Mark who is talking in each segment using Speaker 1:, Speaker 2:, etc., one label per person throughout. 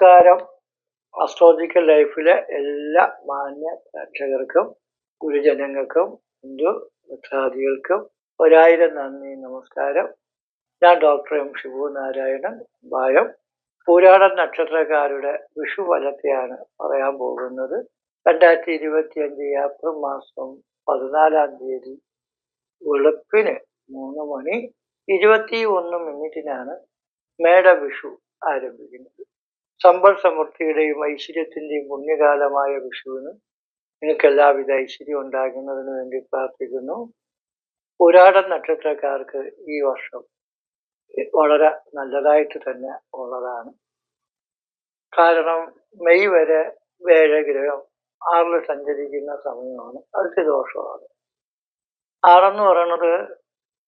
Speaker 1: നമസ്കാരം. അസ്ട്രോളജിക്കൽ ലൈഫിലെ എല്ലാ മാന്യ പ്രേക്ഷകർക്കും ഗുരുജനങ്ങൾക്കും ഹിന്ദു ഭക്താദികൾക്കും ഒരായിരം നന്ദി നമസ്കാരം. ഞാൻ ഡോക്ടർ എം ശിവു നാരായണൻ ഭായം പൂരാട നക്ഷത്രക്കാരുടെ വിഷു ഫലത്തെയാണ് പറയാൻ പോകുന്നത്. രണ്ടായിരത്തി ഇരുപത്തി അഞ്ച് ഏപ്രിൽ മാസം പതിനാലാം തീയതി വെളുപ്പിന് മൂന്ന് മണി ഇരുപത്തി ഒന്ന് മിനിറ്റിനാണ് മേട വിഷു ആരംഭിക്കുന്നത്. സമ്പൽ സമൃദ്ധിയുടെയും ഐശ്വര്യത്തിന്റെയും പുണ്യകാലമായ വിഷുവിന് നിങ്ങൾക്ക് എല്ലാവിധ ഐശ്വര്യം ഉണ്ടാകുന്നതിന് വേണ്ടി പ്രാർത്ഥിക്കുന്നു. പുരാട നക്ഷത്രക്കാർക്ക് ഈ വർഷം വളരെ നല്ലതായിട്ട് തന്നെ ഉള്ളതാണ്. കാരണം മെയ് വരെ വേഴഗ്രഹം ആറിൽ സഞ്ചരിക്കുന്ന സമയമാണ്. അതിന് ദോഷമാണ്. ആറെന്ന് പറയുന്നത്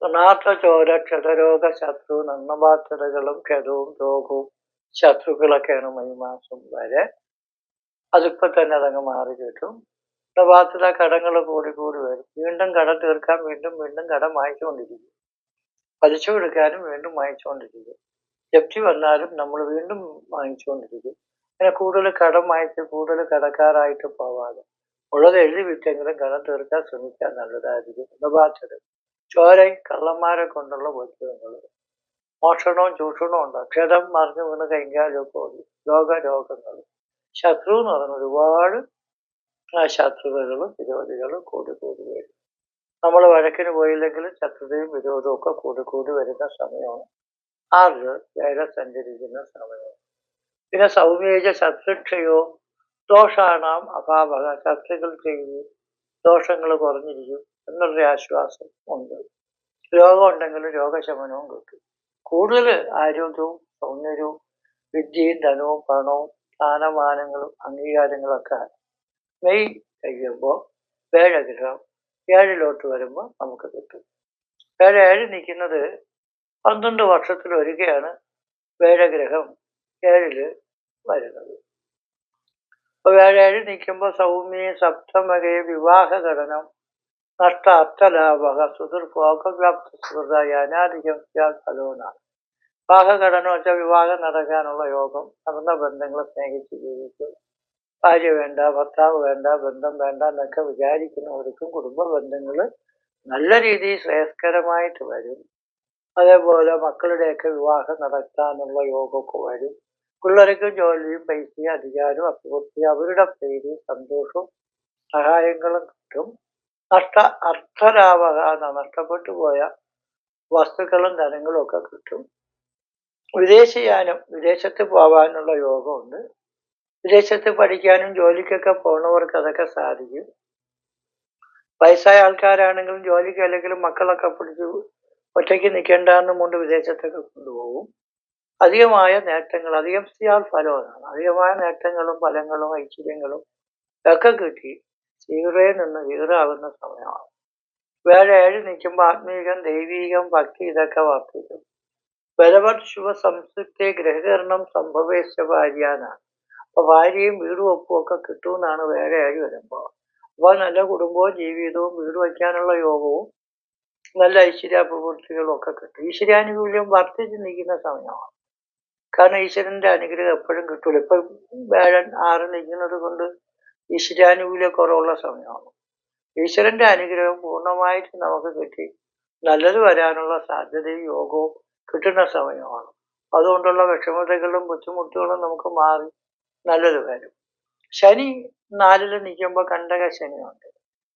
Speaker 1: നാട്ട ചോര ക്ഷതരോഗ ശത്രു നന്നബാധ്യതകളും ക്ഷതവും രോഗവും ശത്രുക്കളൊക്കെയാണ് മെയ് മാസം വരെ. അതിപ്പോ തന്നെ അതങ്ങ് മാറി കിട്ടും. ബാധ്യത കടങ്ങൾ കൂടി കൂടി വരും. വീണ്ടും കട തീർക്കാൻ വീണ്ടും വീണ്ടും കടം വാങ്ങിച്ചുകൊണ്ടിരിക്കും പലിശ കൊടുക്കാനും വീണ്ടും വാങ്ങിച്ചുകൊണ്ടിരിക്കും ജപ്തി വന്നാലും നമ്മൾ വീണ്ടും വാങ്ങിച്ചുകൊണ്ടിരിക്കും. അങ്ങനെ കൂടുതൽ കടം വാങ്ങിച്ച് കൂടുതൽ കടക്കാരായിട്ട് പോവാതെ ഉള്ളത് എഴുതി വിറ്റെങ്കിലും കടം തീർക്കാൻ ശ്രമിക്കാൻ നല്ലതായിരിക്കും. ഋണബാധ്യത ചോരയും കള്ളന്മാരെ കൊണ്ടുള്ള ബുദ്ധിമുട്ടുകൾ മോഷണവും ചൂഷണവും ഉണ്ട്. ക്ഷതം മറിഞ്ഞു വീണ് കൈകാലൊക്കെ ഓടി രോഗ രോഗങ്ങൾ ശത്രു എന്ന് പറയുന്ന ഒരുപാട് ശത്രുതകളും വിരോധികളും കൂടി കൂടി വരും. നമ്മൾ വഴക്കിന് പോയില്ലെങ്കിലും ശത്രുതയും വിരോധവും ഒക്കെ കൂടി കൂടി വരുന്ന സമയമാണ്. ആറ് വേറെ സഞ്ചരിക്കുന്ന സമയം പിന്നെ സൗമ്യജ ശത്രുക്ഷയോ ദോഷാണാം അഭാവക ശത്രുക്കൾ ചെയ്യും ദോഷങ്ങൾ കുറഞ്ഞിരിക്കും എന്നൊരു ആശ്വാസം ഉണ്ട്. രോഗം ഉണ്ടെങ്കിലും രോഗശമനവും കിട്ടും. കൂടുതൽ ആരോഗ്യവും സൗന്ദര്യവും വിദ്യയും ധനവും പണവും സ്ഥാനമാനങ്ങളും അംഗീകാരങ്ങളൊക്കെ മെയ് കഴിയുമ്പോൾ വേഴഗ്രഹം ഏഴിലോട്ട് വരുമ്പോൾ നമുക്ക് കിട്ടും. വേഴ ഏഴ് നിൽക്കുന്നത് പന്ത്രണ്ട് വർഷത്തിൽ ഒരുകയാണ് വേഴഗ്രഹം ഏഴിൽ വരുന്നത്. അപ്പോൾ വേഴേഴ് നിൽക്കുമ്പോൾ സൗമ്യ സപ്തമകയെ വിവാഹ ഘടനം നഷ്ട അർത്ഥലാഭക സുദുർഭോഗവ്യാപ്ത സുഹൃതായ അനാധികം ഫലോനാണ് വിവാഹഘടന വെച്ചാൽ വിവാഹം നടക്കാനുള്ള യോഗം നടന്ന ബന്ധങ്ങളെ സ്നേഹിച്ച് ജീവിച്ചു ഭാര്യ വേണ്ട ഭർത്താവ് വേണ്ട ബന്ധം വേണ്ട എന്നൊക്കെ വിചാരിക്കുന്നവർക്കും കുടുംബ ബന്ധങ്ങൾ നല്ല രീതിയിൽ ശ്രേയസ്കരമായിട്ട് വരും അതേപോലെ മക്കളുടെയൊക്കെ വിവാഹം നടത്താനുള്ള യോഗമൊക്കെ വരും പിള്ളേർക്ക് ജോലിയും പൈസയും അധികാരവും അഭിവൃദ്ധി അവരുടെ പേര് സന്തോഷവും സഹായങ്ങളും കിട്ടും നഷ്ട അർത്ഥരാവക നഷ്ടപ്പെട്ടു പോയ വസ്തുക്കളും ധനങ്ങളും ഒക്കെ കിട്ടും. വിദേശയാനം വിദേശത്ത് പോവാനുള്ള യോഗമുണ്ട്. വിദേശത്ത് പഠിക്കാനും ജോലിക്കൊക്കെ പോകുന്നവർക്ക് അതൊക്കെ സാധിക്കും. വയസ്സായ ആൾക്കാരാണെങ്കിലും ജോലിക്ക് അല്ലെങ്കിൽ മക്കളൊക്കെ പിടിച്ച് ഒറ്റയ്ക്ക് നിൽക്കേണ്ടെന്നും കൊണ്ട് വിദേശത്തൊക്കെ കൊണ്ടുപോകും. അധികമായ നേട്ടങ്ങൾ അധികം സിയാൽ ഫലമാണ് അധികമായ നേട്ടങ്ങളും ഫലങ്ങളും ഐശ്വര്യങ്ങളും ഒക്കെ കിട്ടി. സീറയിൽ നിന്ന് സീറാകുന്ന സമയമാണ്. വേറെ ഏഴ് നിൽക്കുമ്പോൾ ആത്മീകം ദൈവീകം ഭക്തി ഇതൊക്കെ വർദ്ധിക്കും. ശുഭ സംസ്കൃത്തെ ഗ്രഹകരണം സംഭവേശ ഭാര്യാനാണ് അപ്പൊ ഭാര്യയും വീടും ഒപ്പും ഒക്കെ കിട്ടുമെന്നാണ് വേറെ ഏഴ് വരുമ്പോൾ. അപ്പോൾ നല്ല കുടുംബവും ജീവിതവും വീട് വയ്ക്കാനുള്ള യോഗവും നല്ല ഐശ്വര്യാപ്രവൃത്തികളും ഒക്കെ കിട്ടും. ഈശ്വരാനുകൂല്യം വർദ്ധിച്ച് നിൽക്കുന്ന സമയമാണ്. കാരണം ഈശ്വരന്റെ അനുഗ്രഹം എപ്പോഴും കിട്ടൂല. ഇപ്പൊ വേഴൻ ആറ് നിൽക്കുന്നത് കൊണ്ട് ഈശ്വരാനുകൂല്യ കുറവുള്ള സമയമാണ്. ഈശ്വരന്റെ അനുഗ്രഹം പൂർണമായിട്ട് നമുക്ക് കിട്ടി. നല്ലത് വരാനുള്ള സാധ്യതയും യോഗവും കിട്ടുന്ന സമയമാണ്. അതുകൊണ്ടുള്ള വിഷമതകളും ബുദ്ധിമുട്ടുകളും നമുക്ക് മാറി നല്ലത് വരും. ശനി നാലിൽ നിൽക്കുമ്പോൾ കണ്ടക ശനിയുണ്ട്.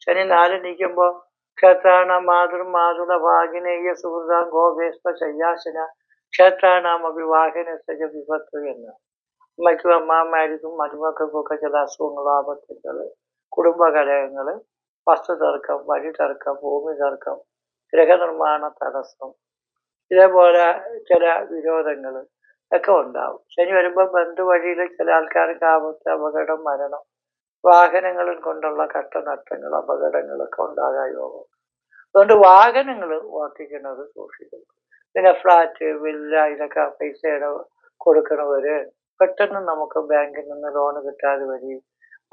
Speaker 1: ശനി നാലിൽ നിൽക്കുമ്പോൾ ക്ഷേത്രാണ മാതൃ മാതൃ ഭാഗിനേയ സുഹൃത ഗോപേസ്വ ശയ്യാശന ക്ഷേത്രാണാം അഭിവാഹന സജ വിപത്ത് എന്ന് അമ്മയ്ക്കും അമ്മാമാർക്കും മരുമക്കൾക്കൊക്കെ ചില അസുഖങ്ങൾ ആപത്തുകൾ കുടുംബകലഹങ്ങൾ വസ്തു തർക്കം വഴി തർക്കം ഭൂമി തർക്കം ഗൃഹനിർമ്മാണ തടസ്സം ഇതേപോലെ ചില വിരോധങ്ങൾ ഒക്കെ ഉണ്ടാവും. ശനി വരുമ്പോൾ ബന്ധുവഴിയിൽ ചില ആൾക്കാർക്ക് ആപത്ത് അപകടം മരണം വാഹനങ്ങളിൽ കൊണ്ടുള്ള കട്ടനഷ്ടങ്ങൾ അപകടങ്ങളൊക്കെ ഉണ്ടാകാൻ യോഗം. അതുകൊണ്ട് വാഹനങ്ങൾ ഓട്ടിക്കുന്നത് സൂക്ഷിക്കണം. പിന്നെ ഫ്ലാറ്റ് വില്ല ഇതൊക്കെ പൈസയുടെ കൊടുക്കണവര് പെട്ടെന്ന് നമുക്ക് ബാങ്കിൽ നിന്ന് ലോൺ കിട്ടാതെ വരും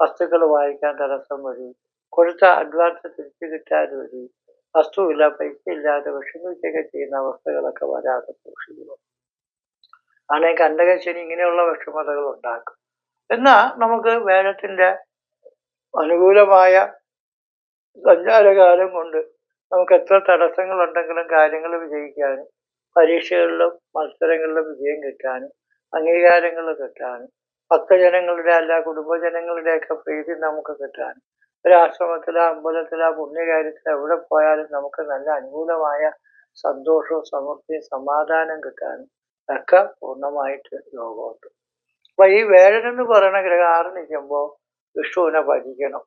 Speaker 1: വസ്തുക്കൾ വായിക്കാൻ തടസ്സം വരും കൊടുത്ത അഡ്വാൻസ് തിരിച്ചു കിട്ടാതെ വരും വസ്തുവില്ല പൈസ ഇല്ലാതെ വിഷമിക്കുകയൊക്കെ ചെയ്യുന്ന അവസ്ഥകളൊക്കെ വരാതെ സൂക്ഷിക്കുന്നു. ആണെങ്കിൽ കണ്ടകശനി ഇങ്ങനെയുള്ള വിഷമതകൾ ഉണ്ടാക്കും. എന്നാൽ നമുക്ക് വേദത്തിന്റെ അനുകൂലമായ സഞ്ചാരകാലം കൊണ്ട് നമുക്ക് എത്ര തടസ്സങ്ങളുണ്ടെങ്കിലും കാര്യങ്ങൾ വിജയിക്കാനും പരീക്ഷകളിലും മത്സരങ്ങളിലും വിജയം കിട്ടാനും അംഗീകാരങ്ങൾ കിട്ടാനും ഭക്തജനങ്ങളുടെ അല്ല കുടുംബജനങ്ങളുടെയൊക്കെ പ്രീതി നമുക്ക് കിട്ടാനും ഒരു ആശ്രമത്തിലോ അമ്പലത്തിലോ പുണ്യകാര്യത്തിലോ എവിടെ പോയാലും നമുക്ക് നല്ല അനുകൂലമായ സന്തോഷവും സമൃദ്ധിയും സമാധാനം കിട്ടാനും ഒക്കെ പൂർണമായിട്ട് യോഗമുണ്ട് അപ്പൊ ഈ വേഴൻ എന്ന് പറയുന്ന ഗ്രഹം ആറ് നിൽക്കുമ്പോൾ വിഷ്ണുവിനെ ഭജിക്കണം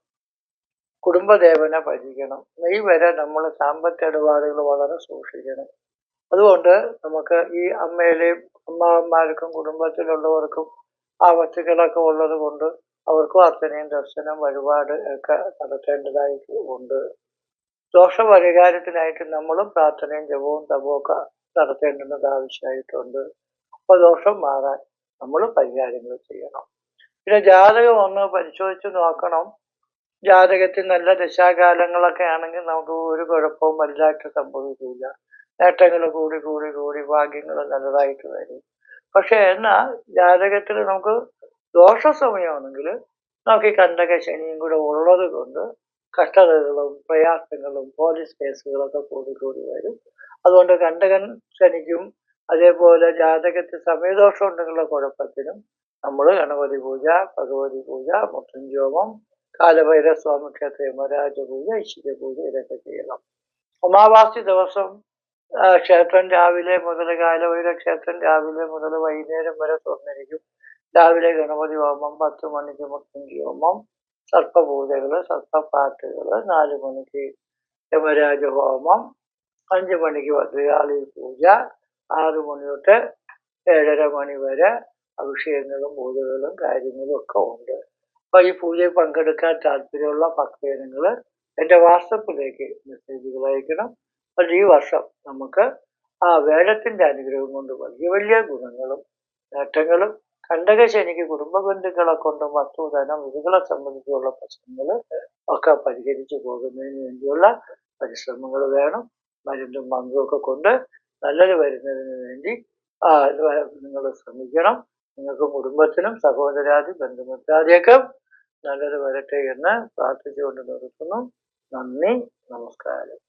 Speaker 1: കുടുംബദേവനെ ഭജിക്കണം. ഈ വരെ നമ്മൾ സാമ്പത്തിക ഇടപാടുകൾ വളരെ സൂക്ഷിക്കണം. അതുകൊണ്ട് നമുക്ക് ഈ അമ്മയിലെയും അമ്മാവന്മാർക്കും കുടുംബത്തിലുള്ളവർക്കും ആ വസ്തുക്കളൊക്കെ ഉള്ളത് കൊണ്ട് അവർക്കും അർച്ചനയും ദർശനം വഴിപാട് ഒക്കെ നടത്തേണ്ടതായിട്ട് ഉണ്ട്. ദോഷപരിഹാരത്തിനായിട്ട് നമ്മളും പ്രാർത്ഥനയും ജപവും തപവും ഒക്കെ നടത്തേണ്ടുന്നത് ആവശ്യമായിട്ടുണ്ട്. അപ്പൊ ദോഷം മാറാൻ നമ്മൾ പരിഹാരങ്ങൾ ചെയ്യണം. പിന്നെ ജാതകം ഒന്ന് പരിശോധിച്ച് നോക്കണം. ജാതകത്തിൽ നല്ല ദശാകാലങ്ങളൊക്കെ ആണെങ്കിൽ നമുക്ക് ഒരു കുഴപ്പവും വലുതായിട്ട് സംഭവിക്കില്ല. നേട്ടങ്ങൾ കൂടി കൂടി കൂടി ഭാഗ്യങ്ങൾ നല്ലതായിട്ട് വരും. പക്ഷെ എന്നാൽ ജാതകത്തിൽ നമുക്ക് ദോഷ സമയമാണെങ്കിൽ നോക്കി കണ്ടക ശനിയും കൂടെ ഉള്ളത് കൊണ്ട് കഷ്ടതകളും പ്രയാസങ്ങളും പോലീസ് കേസുകളൊക്കെ കൂടി കൂടി വരും. അതുകൊണ്ട് കണ്ടകൻ ശനിക്കും അതേപോലെ ജാതകത്തിൽ സമയദോഷം ഉണ്ടെങ്കിലുള്ള കുഴപ്പത്തിനും നമ്മൾ ഗണപതി പൂജ ഭഗവതി പൂജ മുത്തഞ്ചോമം കാലഭൈര സ്വാമി ക്ഷേത്ര യമരാജ പൂജ ഐശ്വര്യ പൂജ ഇതൊക്കെ ചെയ്യണം. അമാവാസി ദിവസം ക്ഷേത്രം രാവിലെ മുതൽ കാലവൈര ക്ഷേത്രം രാവിലെ മുതൽ വൈകുന്നേരം വരെ തുറന്നിരിക്കും. രാവിലെ ഗണപതി ഹോമം പത്ത് മണിക്ക് മുത്തഞ്ചി ഹോമം സർപ്പപൂജകൾ സർപ്പപ്പാട്ടുകൾ നാല് മണിക്ക് യമരാജ ഹോമം അഞ്ച് മണിക്ക് ഭദ്രകാളി പൂജ ആറു മണി തൊട്ട് ഏഴര മണി വരെ അഭിഷേകങ്ങളും പൂജകളും കാര്യങ്ങളും ഒക്കെ ഉണ്ട്. അപ്പൊ ഈ പൂജയിൽ പങ്കെടുക്കാൻ താല്പര്യമുള്ള ഭക്തജനങ്ങൾ എന്റെ വാട്സപ്പിലേക്ക് മെസ്സേജുകൾ അയക്കണം. അപ്പോൾ ഈ വർഷം നമുക്ക് ആ വേദത്തിന്റെ അനുഗ്രഹം കൊണ്ട് വലിയ വലിയ ഗുണങ്ങളും നേട്ടങ്ങളും കണ്ടകശനിക്ക് കുടുംബ ബന്ധുക്കളെ കൊണ്ടും വസ്തുധനം ഇതുകളെ സംബന്ധിച്ചുള്ള പ്രശ്നങ്ങൾ ഒക്കെ പരിഹരിച്ചു പോകുന്നതിന് വേണ്ടിയുള്ള പരിശ്രമങ്ങൾ വേണം. മരുന്നും മങ്കുമൊക്കെ കൊണ്ട് നല്ലത് വരുന്നതിന് വേണ്ടി നിങ്ങൾ ശ്രമിക്കണം. നിങ്ങൾക്ക് കുടുംബത്തിനും സഹോദരാദി ബന്ധുമിത്രാദിയൊക്കെ നല്ലത് വരട്ടെ എന്ന് പ്രാർത്ഥിച്ചുകൊണ്ട് നിർത്തുന്നു. നന്ദി നമസ്കാരം.